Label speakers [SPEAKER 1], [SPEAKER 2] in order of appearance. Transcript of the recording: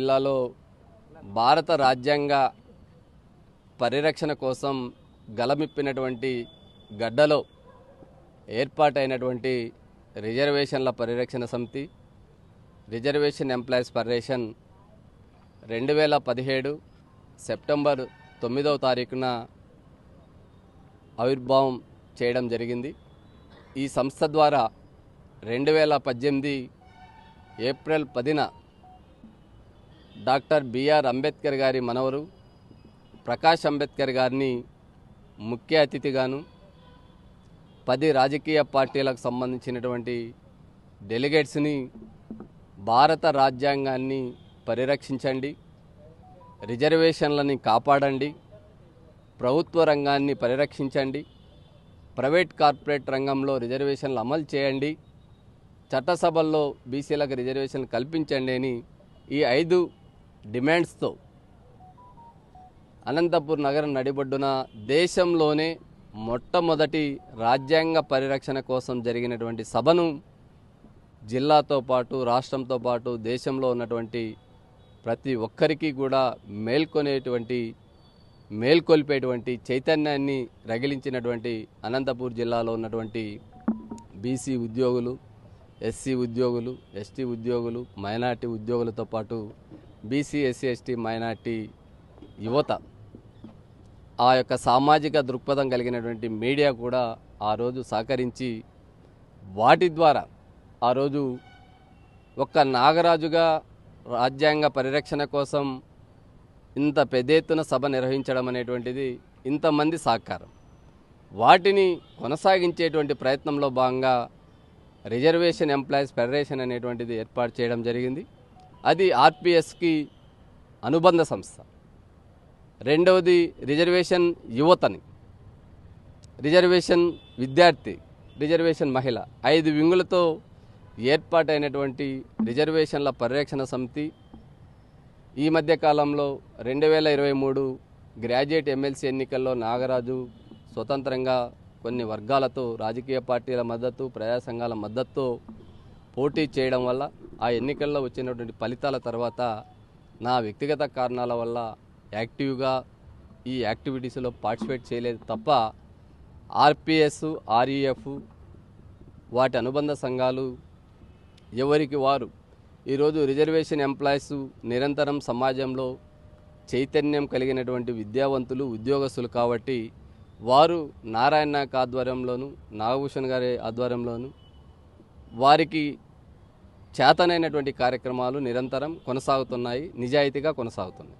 [SPEAKER 1] జిల్లాలో భారత రాజ్యాంగ పరిరక్షణ కోసం గలమిప్పినటువంటి గడ్డలో ఏర్పాటైనటువంటి రిజర్వేషన్ల పరిరక్షణ సమితి రిజర్వేషన్ ఎంప్లాయీస్ ఫెడరేషన్ రెండు వేల పదిహేడు సెప్టెంబర్ తొమ్మిదవ తారీఖున ఆవిర్భావం చేయడం జరిగింది. ఈ సంస్థ ద్వారా రెండు వేల పద్దెనిమిది ఏప్రిల్ పదిన డాక్టర్ బిఆర్ అంబేద్కర్ గారి మనవరు ప్రకాష్ అంబేద్కర్ గారిని ముఖ్య అతిథిగాను పది రాజకీయ పార్టీలకు సంబంధించినటువంటి డెలిగేట్స్ని భారత రాజ్యాంగాన్ని పరిరక్షించండి రిజర్వేషన్లని కాపాడండి ప్రభుత్వ రంగాన్ని పరిరక్షించండి ప్రైవేట్ కార్పొరేట్ రంగంలో రిజర్వేషన్లు అమలు చేయండి చట్టసభల్లో బీసీలకు రిజర్వేషన్లు కల్పించండి అని ఈ ఐదు డిమాండ్స్తో అనంతపూర్ నగరం నడిబొడ్డున దేశంలోనే మొట్టమొదటి రాజ్యాంగ పరిరక్షణ కోసం జరిగినటువంటి సభను జిల్లాతో పాటు రాష్ట్రంతో పాటు దేశంలో ఉన్నటువంటి ప్రతి ఒక్కరికి కూడా మేల్కొనేటువంటి మేల్కొల్పేటువంటి చైతన్యాన్ని రగిలించినటువంటి అనంతపూర్ జిల్లాలో ఉన్నటువంటి బీసీ ఉద్యోగులు ఎస్సీ ఉద్యోగులు ఎస్టీ ఉద్యోగులు మైనార్టీ ఉద్యోగులతో పాటు బీసీ ఎస్సీ ఎస్టీ మైనార్టీ యువత ఆ యొక్క సామాజిక దృక్పథం కలిగినటువంటి మీడియా కూడా ఆ రోజు సహకరించి వాటి ద్వారా ఆ రోజు ఒక్క నాగరాజుగా రాజ్యాంగ పరిరక్షణ కోసం ఇంత పెద్ద ఎత్తున సభ నిర్వహించడం అనేటువంటిది ఇంతమంది సహకారం. వాటిని కొనసాగించేటువంటి ప్రయత్నంలో భాగంగా రిజర్వేషన్ ఎంప్లాయీస్ ఫెడరేషన్ అనేటువంటిది ఏర్పాటు చేయడం జరిగింది. అది ఆర్పిఎస్కి అనుబంధ సంస్థ. రెండవది రిజర్వేషన్ యువతని. రిజర్వేషన్ విద్యార్థి రిజర్వేషన్ మహిళ. ఐదు వింగులతో ఏర్పాటైనటువంటి రిజర్వేషన్ల పరిరక్షణ సమితి. ఈ మధ్యకాలంలో రెండు వేల ఇరవై మూడు గ్రాడ్యుయేట్ ఎమ్మెల్సీ ఎన్నికల్లో నాగరాజు స్వతంత్రంగా కొన్ని వర్గాలతో రాజకీయ పార్టీల మద్దతు ప్రజా సంఘాల మద్దతుతో పోటీ చేయడం వల్ల ఆ ఎన్నికల్లో వచ్చినటువంటి ఫలితాల తర్వాత నా వ్యక్తిగత కారణాల వల్ల యాక్టివ్గా ఈ యాక్టివిటీస్లో పార్టిసిపేట్ చేయలేదు తప్ప ఆర్పిఎస్ ఆర్ఈఎఫ్ వాటి అనుబంధ సంఘాలు ఎవరికి వారు. ఈరోజు రిజర్వేషన్ ఎంప్లాయీస్ నిరంతరం సమాజంలో చైతన్యం కలిగినటువంటి విద్యావంతులు ఉద్యోగస్తులు కాబట్టి వారు నారాయణ నాయక్ ఆధ్వర్యంలోను నాగభూషణ్ గారి ఆధ్వర్యంలోను వారికి చేతనైనటువంటి కార్యక్రమాలు నిరంతరం కొనసాగుతున్నాయి నిజాయితీగా కొనసాగుతున్నాయి.